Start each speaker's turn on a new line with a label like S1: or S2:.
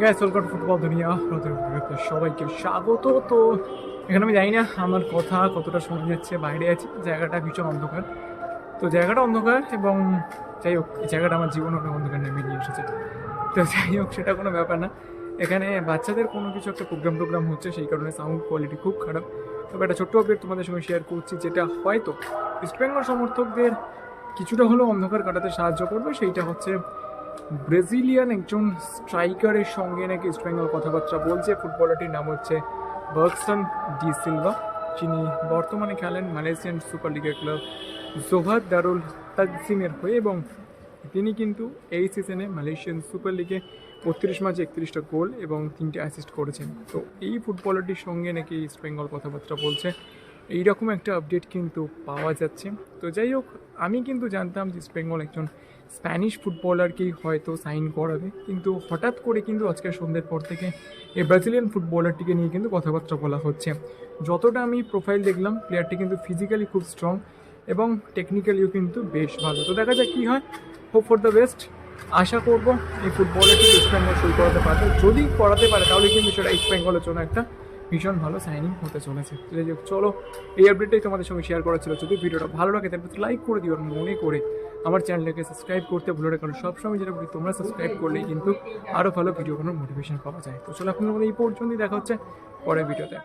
S1: Guys welcome football দুনিয়া নতুন ভিডিওতে সবাইকে স্বাগত। তো এখানে আমি জানি না আমার কথা কতটা শোনা যাচ্ছে, বাইরে আছি, জায়গাটা ভীষণ অন্ধকার। তো জায়গাটা অন্ধকার এবং যাই হোক জায়গাটা আমার জীবনে অনেক অন্ধকার নেমে নিয়ে এসেছে। তো যাই হোক, সেটা কোনো ব্যাপার না। এখানে বাচ্চাদের কোনো কিছু একটা প্রোগ্রাম টোগ্রাম হচ্ছে, সেই কারণে সাউন্ড কোয়ালিটি খুব খারাপ। তবে একটা ছোট্ট আপডেট তোমাদের সঙ্গে শেয়ার করছি, যেটা হয়তো ইস্টবেঙ্গল সমর্থকদের কিছুটা হলেও অন্ধকার কাটাতে সাহায্য করবে, সেইটা হচ্ছে ব্রাজিলিয়ান একজন স্ট্রাইকারের সঙ্গে নাকি ইস্টবেঙ্গল কথাবার্তা বলছে। ফুটবলারটির নাম হচ্ছে বার্কসন ডি সিলভা। যিনি বর্তমানে খেলেন মালয়েশিয়ান সুপার লিগের ক্লাব জোহার দারুল তাজিমের হয়ে এবং তিনি কিন্তু এই সিজনে মালয়েশিয়ান সুপার লিগে বত্রিশ ম্যাচে একত্রিশটা গোল এবং তিনটে অ্যাসিস্ট করেছেন। তো এই ফুটবলারটির সঙ্গে নাকি ইস্টবেঙ্গল কথাবার্তা বলছে। এইরকম একটা আপডেট কিন্তু পাওয়া যাচ্ছে। তো যাই হোক, আমি কিন্তু জানতাম যে ইস্টবেঙ্গল একজন স্প্যানিশ ফুটবলারকেই হয়তো সাইন করাবে। কিন্তু হঠাৎ করে কিন্তু আজকে সন্ধ্যের পর থেকে এই ব্রাজিলিয়ান ফুটবলারটিকে নিয়ে কিন্তু কথাবার্তা বলা হচ্ছে। যতটা আমি প্রোফাইল দেখলাম প্লেয়ারটি কিন্তু ফিজিক্যালি খুব স্ট্রং এবং টেকনিক্যালিও কিন্তু বেশ ভালো। তো দেখা যাক কী হয়। হোপ ফর দ্য বেস্ট আশা করব এই ফুটবলারটি ইস্ট বেঙ্গল শুরু করাতে পারবে। যদি করাতে পারে, তাহলে কিন্তু সেটা ইস্ট বেঙ্গলের জন্য একটা ভীষণ ভালো সাইনিং হতে চলেছে। চলো, এই আপডেটটাই তোমাদের সঙ্গে শেয়ার করা ছিল। যদি ভিডিওটা ভালো লাগে, তাহলে লাইক করে দিও মনে করে আমার চ্যানেলটাকে সাবস্ক্রাইব করতে ভুলো না, কারণ সবসময় যেটা বলি, তোমরা সাবস্ক্রাইব করলেই কিন্তু আরও ভালো ভিডিও কোনো মোটিভেশন পাওয়া যায়। তো চলো, এখন এই পর্যন্তই, দেখা হচ্ছে পরের ভিডিওতে